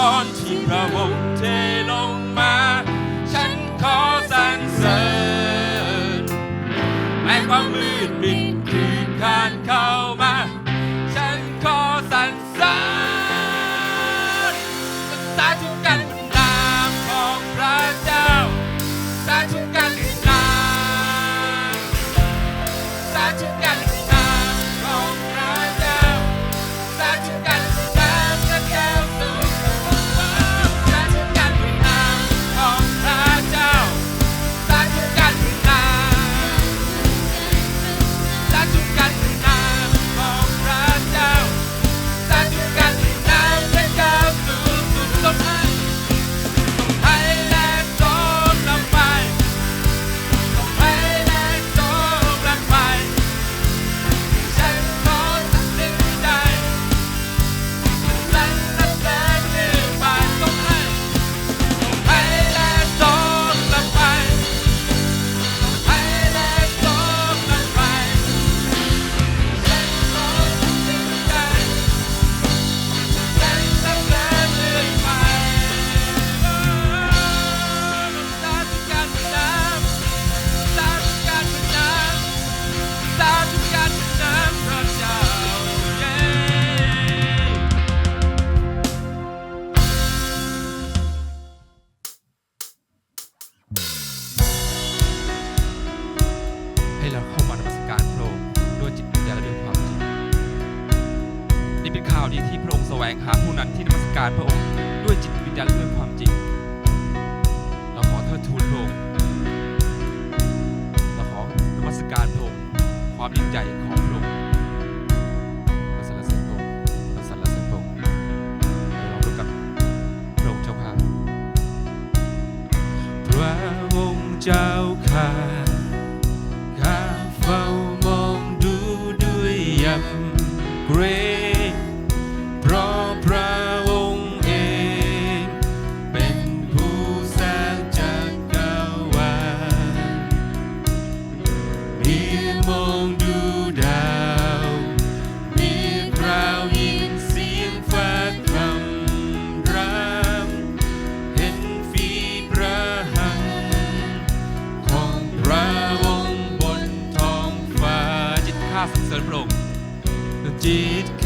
contigo, amor.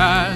side.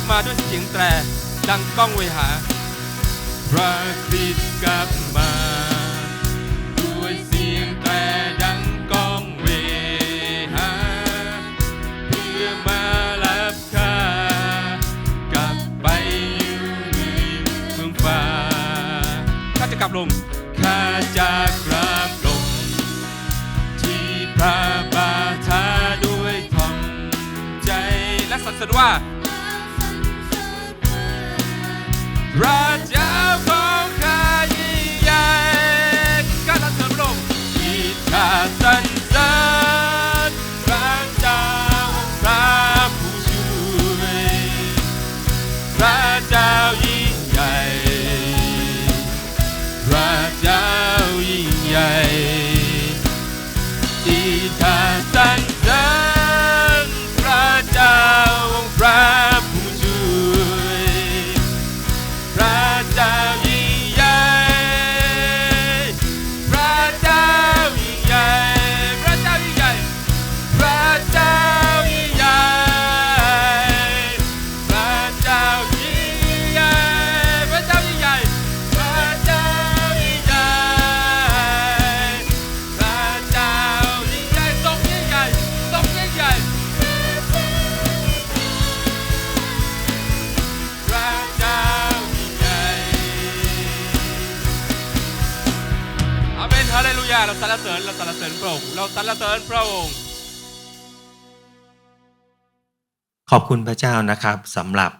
ลับมาด้วยเสียงแตรดังก้องเวหา พระคริสต์กลับมาด้วยเสียงแตรดังก้องเวหา เพื่อมารับข้ากลับไปอยู่ในเมืองฟ้าข้าจะกลับลงข้าจะกลับลง ที่พระบาทาด้วยทองใจและสัตย์ว่า Right ขอบคุณพระเจ้านะครับสำหรับ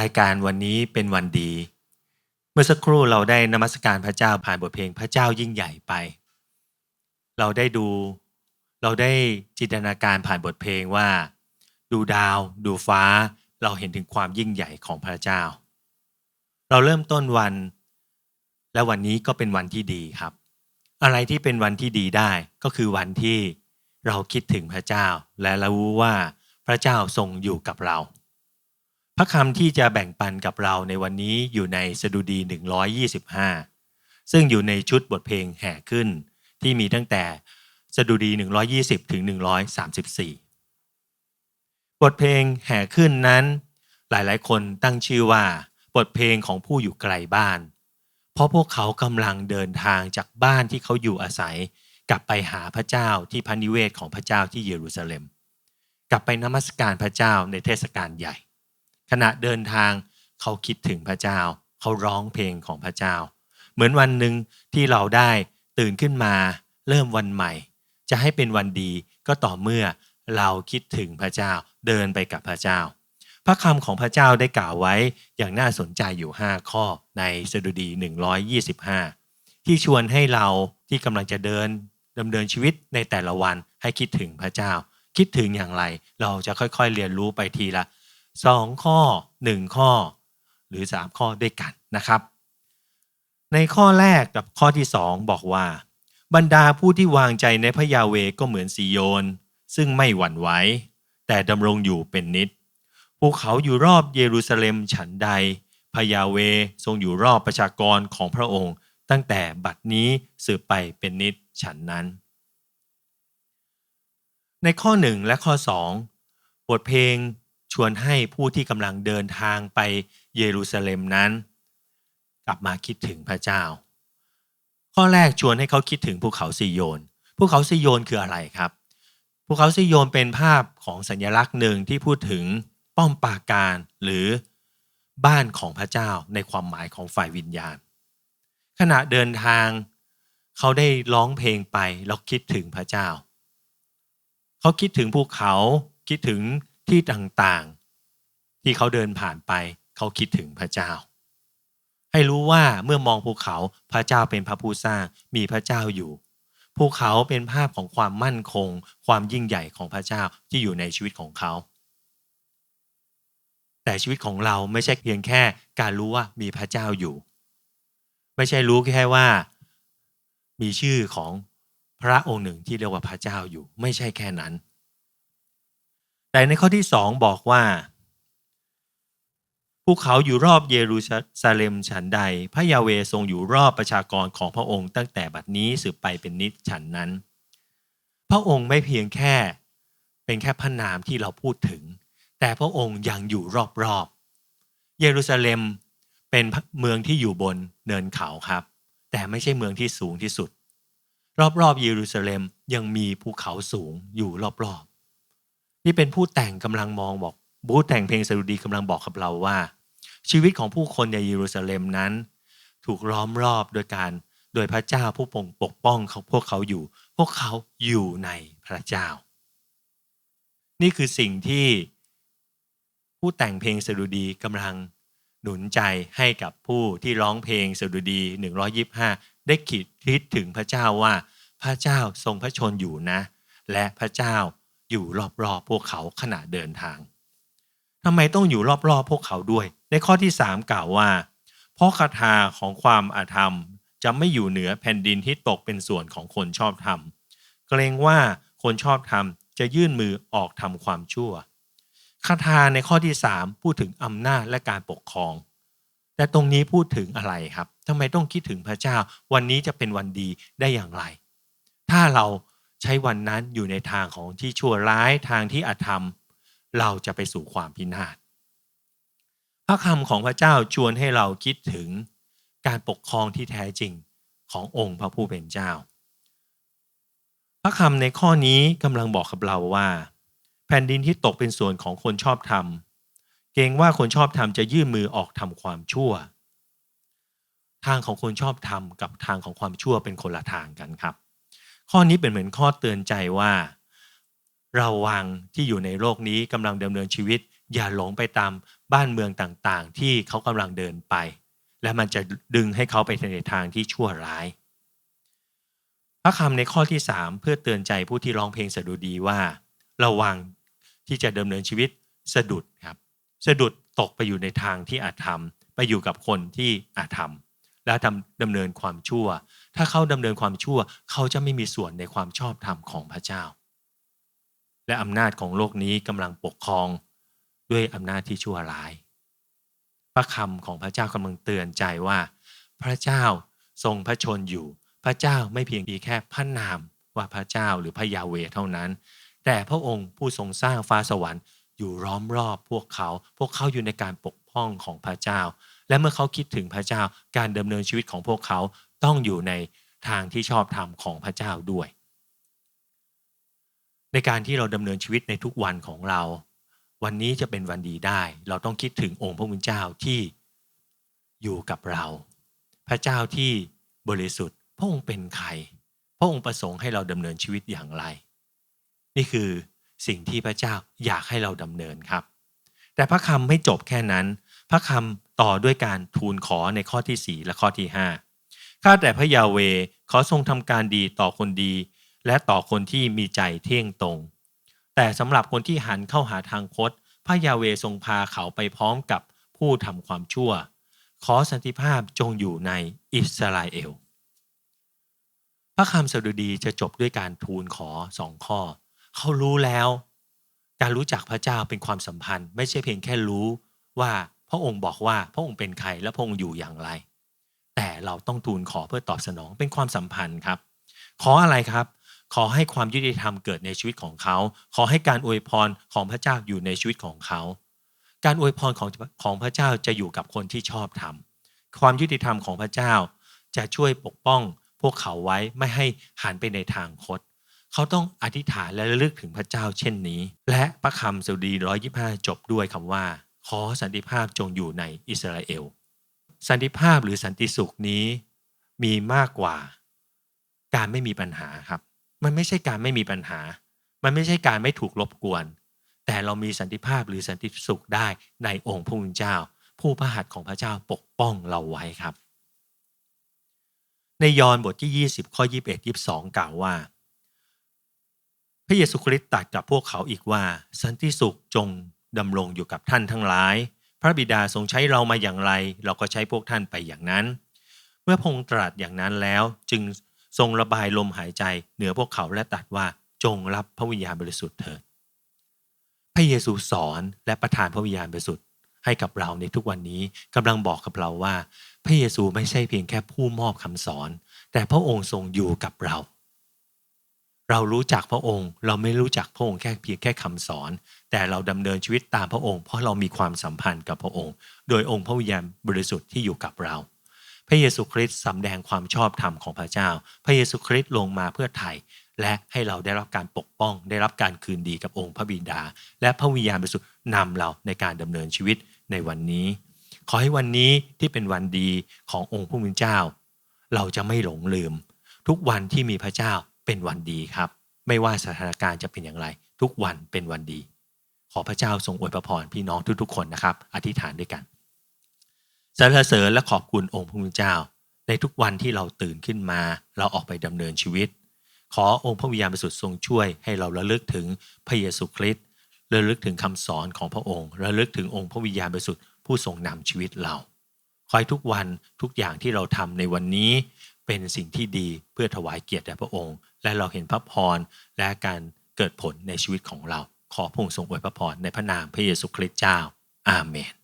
รายการวันนี้เป็นวันดี เมื่อสักครู่เราได้นมัสการพระเจ้าผ่านบทเพลงพระเจ้ายิ่งใหญ่ไป เราได้ดู เราได้จินตนาการผ่านบทเพลงว่า ดูดาว ดูฟ้า เราเห็นถึงความยิ่งใหญ่ของพระเจ้า เราเริ่มต้นวัน และวันนี้ก็เป็นวันที่ดีครับ อะไรที่เป็นวันที่ดีได้ก็คือวันที่เราคิดถึงพระเจ้า และเรารู้ว่า พระเจ้าทรงอยู่กับเรา พระคำที่จะแบ่งปันกับเราในวันนี้อยู่ในสดุดี 125 ซึ่งอยู่ในชุดบทเพลงแห่ขึ้น ที่มีตั้งแต่สดุดี 120 ถึง 134 บทเพลงแห่ขึ้นนั้น หลายๆ คนตั้งชื่อว่า บทเพลงของผู้อยู่ไกลบ้าน เพราะพวกเขากำลังเดินทางจากบ้านที่เขาอยู่อาศัย กลับไปหาพระเจ้าที่พระนิเวศของพระเจ้าที่เยรูซาเล็ม กลับไปนมัสการพระเจ้าในเทศกาลใหญ่ ขณะเดินทางเขาคิดถึงพระเจ้า เขาร้องเพลงของพระเจ้า เหมือนวันหนึ่งที่เราได้ตื่นขึ้นมา เริ่มวันใหม่ จะให้เป็นวันดีก็ต่อเมื่อเราคิดถึงพระเจ้าเดินไปกับพระเจ้า พระคำของพระเจ้าได้กล่าวไว้อย่างน่าสนใจอยู่ 5 ข้อในสดุดี 125 ที่ชวนให้เราที่กำลังจะเดินดำเนินชีวิตในแต่ละวันให้คิดถึงพระเจ้า คิดถึงอย่างไร เราจะค่อยๆเรียนรู้ไปทีละ 2 ข้อ 1 ข้อ หรือ 3 ข้อด้วยกันนะครับ ในข้อแรกกับข้อที่ 2 บอกว่า บรรดาผู้ที่วางใจในพระยาเวก็เหมือนซีโยน ซึ่งไม่หวั่นไหวแต่ดำรงอยู่เป็นนิดภูเขาอยู่รอบเยรูซาเล็มฉันใดพระยาเวทรงอยู่รอบประชากรของพระองค์ ตั้งแต่บัดนี้สืบไปเป็นนิดฉันนั้น ในข้อหนึ่งและข้อสองบทเพลงชวนให้ผู้ที่กำลังเดินทางไปเยรูซาเล็มนั้น กลับมาคิดถึงพระเจ้า ข้อแรกชวนให้เขาคิดถึงภูเขาซิโยนภูเขาซิโยนคืออะไรครับภูเขาซิโยนเป็นภาพของสัญลักษณ์หนึ่งที่พูดถึงป้อมปราการหรือบ้านของพระเจ้าในความหมายของฝ่ายวิญญาณ ขณะเดินทาง เขาได้ร้องเพลงไปแล้วคิดถึงพระเจ้า เขาคิดถึงภูเขาคิดถึงที่ต่างๆ ที่เขาเดินผ่านไป เขาคิดถึงพระเจ้า ให้รู้ว่าเมื่อมองภูเขาพระเจ้าเป็นพระผู้สร้างมีพระเจ้าอยู่ภูเขาเป็นภาพของความมั่นคง ความยิ่งใหญ่ของพระเจ้าที่อยู่ในชีวิตของเขา แต่ชีวิตของเราไม่ใช่เพียงแค่การรู้ว่ามีพระเจ้าอยู่ ไม่ใช่รู้แค่ว่า มีชื่อของ พระองค์หนึ่งที่เรียกว่าพระเจ้าอยู่ ไม่ใช่แค่นั้น แต่ในข้อที่สองบอกว่าภูเขาอยู่รอบเยรูซาเล็มฉันใด พระยาเวทรงอยู่รอบประชากรของพระองค์ ตั้งแต่บัดนี้สืบไปเป็นนิจฉันนั้น พระองค์ไม่เพียงแค่เป็นแค่พระนามที่เราพูดถึง แต่พระองค์ยังอยู่รอบๆ เยรูซาเล็มเป็นเมืองที่อยู่บนเนินเขาครับ แต่ไม่ใช่เมืองที่สูงที่สุด รอบๆเยรูซาเล็มยังมีภูเขาสูงอยู่รอบๆ นี่เป็นผู้แต่งกำลังมองบอกบูแต่งเพลงสดุดีกำลังบอกกับเราว่า ชีวิตของผู้คนในเยรูซาเล็มนั้น ถูกล้อมรอบโดยการโดยพระเจ้าผู้ปกป้องเขาพวกเขาอยู่ พวกเขาอยู่ในพระเจ้า นี่คือสิ่งที่ผู้แต่งเพลงสดุดีกำลังหนุนใจให้กับผู้ที่ร้องเพลงสดุดี 125 ได้คิดคิดถึงพระเจ้าว่าพระเจ้าทรงพระชนอยู่นะ และพระเจ้าอยู่รอบๆพวกเขาขณะเดินทางทำไมต้องอยู่รอบๆพวกเขาด้วย ในข้อที่3กล่าวว่า เพราะคาถาของความอาธรรมจะไม่อยู่เหนือแผ่นดินที่ตกเป็นส่วนของคนชอบธรรมเกรงว่าคนชอบธรรมจะยื่นมือออกทำความชั่วคาถาในข้อที่3พูดถึงอำนาจและการปกครอง แต่ตรงนี้พูดถึงอะไรครับทำไมต้องคิดถึงพระเจ้า วันนี้จะเป็นวันดีได้อย่างไร ถ้าเราใช้วันนั้นอยู่ในทางของที่ชั่วร้ายทางที่อาธรรม เราจะไปสู่ความพินาศพระคำของพระเจ้าชวนให้เราคิดถึงการปกครองที่แท้จริงขององค์พระผู้เป็นเจ้า พระคำในข้อนี้กำลังบอกกับเราว่า แผ่นดินที่ตกเป็นส่วนของคนชอบธรรม กรงว่าคนชอบธรรมจะยื่นมือออกทำความชั่ว ทางของคนชอบธรรมกับทางของความชั่วเป็นคนละทางกันครับ ข้อนี้เป็นเหมือนข้อเตือนใจว่า เราวังที่อยู่ในโลกนี้กำลังดำเนินชีวิต อย่าหลงไปตามบ้านเมืองต่างๆ ที่เขากำลังเดินไป และมันจะดึงให้เขาไปในทางที่ชั่วร้าย พระคำในข้อที่ 3 เพื่อเตือนใจผู้ที่ร้องเพลงสดุดีว่า ระวังที่จะดำเนินชีวิตสะดุดครับ สะดุดตกไปอยู่ในทางที่อาจทำไปอยู่กับคนที่อาจทำและทำดำเนินความชั่ว ถ้าเขาดำเนินความชั่ว เขาจะไม่มีส่วนในความชอบธรรมของพระเจ้า และอำนาจของโลกนี้กำลังปกครองด้วยอำนาจที่ชั่วร้าย พระคำของพระเจ้ากำลังเตือนใจว่า พระเจ้าทรงพระชนอยู่ พระเจ้าไม่เพียงแค่พระนามว่าพระเจ้าหรือพระยาเวเท่านั้น แต่พระองค์ผู้ทรงสร้างฟ้าสวรรค์ อยู่ล้อมรอบพวกเขา พวกเขาอยู่ในการปกป้องของพระเจ้า และเมื่อเขาคิดถึงพระเจ้า การดำเนินชีวิตของพวกเขาต้องอยู่ในทางที่ชอบธรรมของพระเจ้าด้วย ในการที่เราดำเนินชีวิตในทุกวันของเรา วันนี้จะเป็นวันดีได้ เราต้องคิดถึงองค์พระผู้เเจ้าที่อยู่กับเรา พระเจ้าที่บริสุทธิ์ พระองค์เป็นใคร พระองค์ประสงค์ให้เราดำเนินชีวิตอย่างไร นี่คือ สิ่งที่พระเจ้าอยากให้เราดำเนินครับ แต่พระคำไม่จบแค่นั้น พระคำต่อด้วยการทูลขอในข้อที่ 4 และข้อที่ 5 ข้าแต่พระยาเวขอทรงทำการดีต่อคนดี และต่อคนที่มีใจเที่ยงตรง แต่สำหรับคนที่หันเข้าหาทางคดพระยาเวทรงพาเขาไปพร้อมกับผู้ทำความชั่ว ขอสันติภาพจงอยู่ในอิสราเอลพระคำสดุดีจะจบด้วยการทูลขอสองข้อ เขารู้แล้ว การรู้จักพระเจ้าเป็นความสัมพันธ์ ไม่ใช่เพียงแค่รู้ว่าพระองค์บอกว่าพระองค์เป็นใครและพระองค์อยู่อย่างไร แต่เราต้องทูลขอเพื่อตอบสนองเป็นความสัมพันธ์ครับ ขออะไรครับ ขอให้ความยุติธรรมเกิดในชีวิตของเขา ขอให้การอวยพรของพระเจ้าอยู่ในชีวิตของเขา การอวยพรของของพระเจ้าจะอยู่กับคนที่ชอบธรรมความยุติธรรมของพระเจ้าจะช่วยปกป้องพวกเขาไว้ไม่ให้หันไปในทางคด เขาต้องอธิษฐานและระลึกถึงพระเจ้าเช่นนี้ และพระคำสดุดีร้อยยี่ห้าจบด้วยคำว่า ขอสันติภาพจงอยู่ในอิสราเอล สันติภาพหรือสันติสุขนี้มีมากกว่า การไม่มีปัญหาครับ มันไม่ใช่การไม่มีปัญหา มันไม่ใช่การไม่ถูกรบกวน แต่เรามีสันติภาพหรือสันติสุขได้ในองค์พระผู้เป็นเจ้า ผู้พระหัตถ์ของพระเจ้าปกป้องเราไว้ครับ ในยอห์นบทที่ 20 ข้อ 21 22 กล่าวว่า พระเยซูคริสต์ตรัสกับพวกเขาอีกว่า สันติสุขจงดำรงอยู่กับท่านทั้งหลาย พระบิดาทรงใช้เรามาอย่างไร เราก็ใช้พวกท่านไปอย่างนั้น เมื่อพงตรัสอย่างนั้นแล้วจึงทรงระบายลมหายใจเหนือพวกเขาและตรัสว่าจงรับพระวิญญาณบริสุทธิ์เถิด พระเยซูสอนและประทานพระวิญญาณบริสุทธิ์ให้กับเราในทุกวันนี้กำลังบอกกับเราว่า พระเยซูไม่ใช่เพียงแค่ผู้มอบคำสอน แต่พระองค์ทรงอยู่กับเรา เรารู้จักพระองค์ เราไม่รู้จักพระองค์แค่เพียงแค่คำสอน แต่เราดำเนินชีวิตตามพระองค์ เพราะเรามีความสัมพันธ์กับพระองค์ โดยองค์พระวิญญาณบริสุทธิ์ที่อยู่กับเรา พระเยซูคริสต์สำแดงความชอบธรรมของพระเจ้า พระเยซูคริสต์ลงมาเพื่อไถ่และให้เราได้รับการปกป้อง ได้รับการคืนดีกับองค์พระบิดา และพระวิญญาณบริสุทธิ์นำเราในการดำเนินชีวิตในวันนี้ ขอให้วันนี้ที่เป็นวันดีขององค์พระผู้เป็นเจ้า เราจะไม่หลงลืม ทุกวันที่มีพระเจ้า เป็นวันดีครับ ไม่ว่าสถานการณ์จะเป็นอย่างไร ทุกวันเป็นวันดี ขอพระเจ้าทรงอวยพรพี่น้องทุกๆ คนนะครับ อธิษฐานด้วยกันสรรเสริญและขอบคุณองค์พระผู้เจ้า ในทุกวันที่เราตื่นขึ้นมา เราออกไปดำเนินชีวิต ขอองค์พระวิญญาณบริสุทธิ์ทรงช่วยให้เราระลึกถึงพระเยซูคริสต์ระลึกถึงคำสอนของพระองค์ ระลึกถึงองค์พระวิญญาณบริสุทธิ์ผู้ทรงนำชีวิตเราคอยทุกวันทุกอย่างที่เราทำในวันนี้ เป็นสิ่งที่ดีเพื่อถวายเกียรติแด่พระองค์ และเราเห็นพระพรและการเกิดผลในชีวิตของเรา ขอพระองค์ทรงอวยพระพรในพระนามพระเยซูคริสต์เจ้า อาเมน